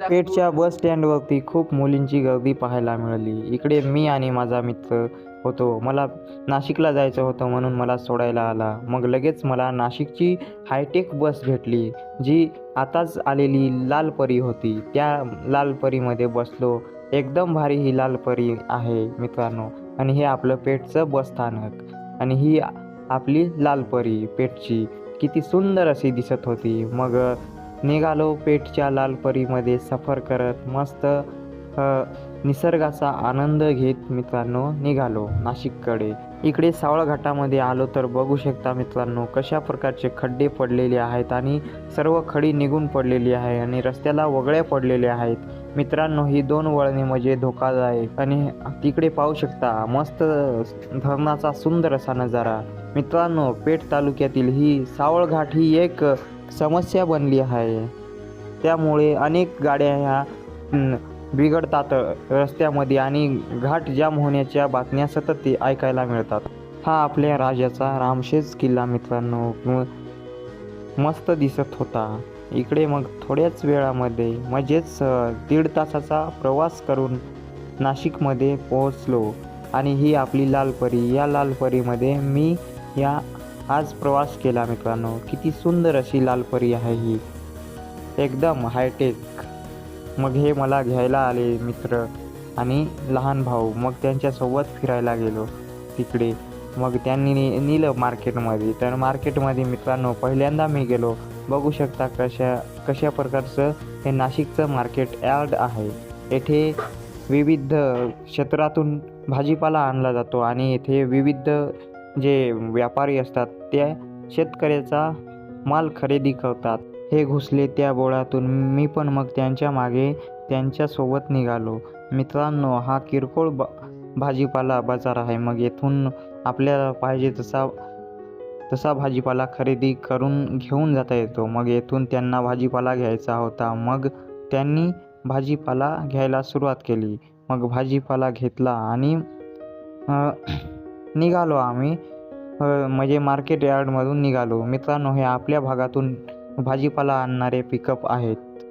पेठच्या बस स्टँडवरती खूप मुलींची गर्दी पाहायला मिळाली. इकडे मी आणि माझा मित्र होतो. मला नाशिकला जायचं होतं म्हणून मला सोडायला आला. मग लगेच मला नाशिकची हायटेक बस भेटली जी आताच आलेली लाल परी होती. त्या लाल परीमध्ये बसलो. एकदम भारी ही लाल परी आहे मित्रांनो. आणि हे आपलं पेठचं बसस्थानक आणि ही आपली लाल परी पेठची. किती सुंदर अशी दिसत होती. मग निघालो पेठच्या लालपरीमध्ये सफर करत मस्त निसर्गाचा आनंद घेत मित्रांनो निघालो नाशिककडे. इकडे सावळघाटामध्ये आलो तर बघू शकता मित्रांनो कशा प्रकारचे खड्डे पडलेले आहेत आणि सर्व खडी निघून पडलेली आहे आणि रस्त्याला वगळ्या पडलेल्या आहेत. मित्रांनो ही दोन वळणे म्हणजे धोकादायक आणि तिकडे पाहू शकता मस्त धरणाचा सुंदर असा नजारा. मित्रांनो पेठ तालुक्यातील ही सावळघाट ही एक समस्या बनली आहे. त्यामुळे अनेक गाड्या ह्या बिघडतात रस्त्यामध्ये आणि घाट जाम होण्याच्या बातम्या सतत ते ऐकायला मिळतात. हा आपल्या राजाचा रामशेज किल्ला मित्रांनो. म- मस्त दिसत होता. इकडे मग थोड्याच वेळामध्ये म्हणजेच दीड तासाचा प्रवास करून नाशिकमध्ये पोहोचलो. आणि ही आपली लालपरी. या लालपरीमध्ये मी या आज प्रवास केला मित्रांनो. किती सुंदर अशी लालपरी आहे ही. एकदम हायटेक मग हे मला घ्यायला आले मित्र आणि लहान भाऊ. मग त्यांच्यासोबत फिरायला गेलो तिकडे. मग त्यांनी नेलं मार्केटमध्ये तर मार्केटमध्ये मित्रांनो पहिल्यांदा मी गेलो. बघू शकता कशा कशा प्रकारचं हे नाशिकचं मार्केट यार्ड आहे. येथे विविध क्षेत्रातून भाजीपाला आणला जातो आणि येथे विविध जे व्यापारी असतात त्या शेतकऱ्याचा माल खरेदी करतात. हे घुसले त्या बोळातून. मी पण मग त्यांच्या मागे त्यांच्यासोबत निघालो. मित्रांनो हा किरकोळ ब भाजीपाला बाजार आहे. मग येथून आपल्याला पाहिजे तसा तसा भाजीपाला खरेदी करून घेऊन जाता येतो. मग येथून त्यांना भाजीपाला घ्यायचा होता. मग त्यांनी भाजीपाला घ्यायला सुरुवात केली. मग भाजीपाला घेतला आणि निघालो आम्ही. म्हणजे मार्केट यार्डमधून निघालो. मित्रांनो हे आपल्या भागातून भाजीपाला आणणारे पिकअप आहेत.